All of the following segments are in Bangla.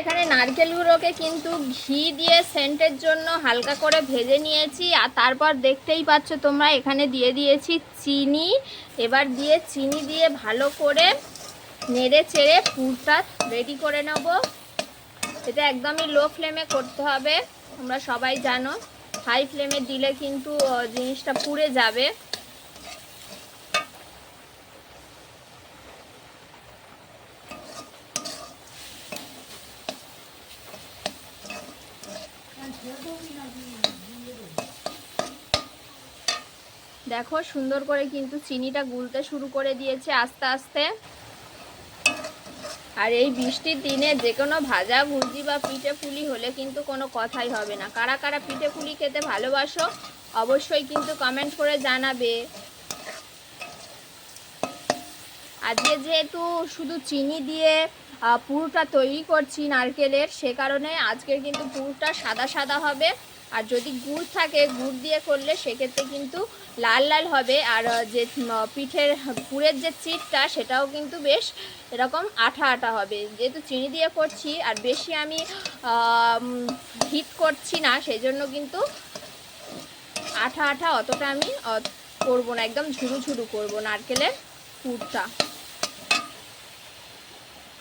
এখানে নারকেলগুলোকে কিন্তু ঘি দিয়ে সেন্টের জন্য হালকা করে ভেজে নিয়েছি। আর তারপর দেখতেই পাচ্ছ তোমরা, এখানে দিয়ে দিয়েছি চিনি। এবার দিয়ে চিনি দিয়ে ভালো করে নেড়ে চেড়ে পুরটা রেডি করে নেব। এটা একদমই লো ফ্লেমে করতে হবে, তোমরা সবাই জানো। হাই ফ্লেমে দিলে কিন্তু জিনিসটা পুড়ে যাবে। দেখো, সুন্দর করে কিন্তু চিনিটা গুলতে শুরু করে দিয়েছে আস্তে আস্তে। আর এই বৃষ্টির দিনে যে কোনো ভাজা ভুজি বা পিঠে পুলি হলে কিন্তু কোনো কথাই হবে না। কারা কারা পিঠে পুলি খেতে ভালোবাসো, অবশ্যই কিন্তু কমেন্ট করে জানাবে। আজকে যেহেতু শুধু চিনি দিয়ে পুরটা তৈরি করছি নারকেলের। সে কারণে আজকের কিন্তু পুরটা সাদা সাদা হবে। আর যদি গুড় থাকে, গুড় দিয়ে করলে সেক্ষেত্রে কিন্তু লাল লাল হবে। আর যে পিঠের গুড়ের যে চিটটা, সেটাও কিন্তু বেশ এরকম আঠা আঠা হবে। যেহেতু চিনি দিয়ে করছি, আর বেশি আমি হিট করছি না সেই জন্য কিন্তু আঠা আঠা অতটা আমি করব না। একদম ঝুরু ঝুরু করব নারকেলের পুরটা।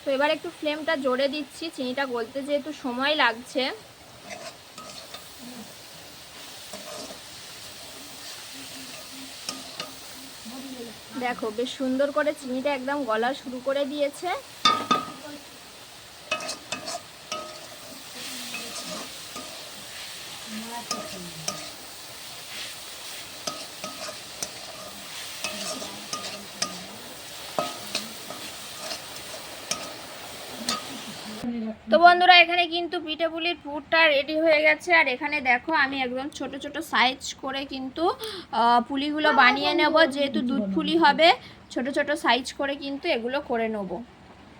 তো এবার একটু ফ্লেমটা জোরে দিচ্ছি, চিনিটা গলতে যেহেতু সময় লাগছে। দেখো, বেশ সুন্দর করে চিনিটা একদম গলা শুরু করে দিয়েছে। তো বন্ধুরা, এখানে কিন্তু পিঠে পুলির পুরটা রেডি হয়ে গেছে। আর এখানে দেখো, আমি একদম ছোট ছোট সাইজ করে কিন্তু পুলিগুলো বানিয়ে নেব। যেহেতু দুধ পুলি হবে, ছোট ছোট সাইজ করে কিন্তু এগুলো করে নেব।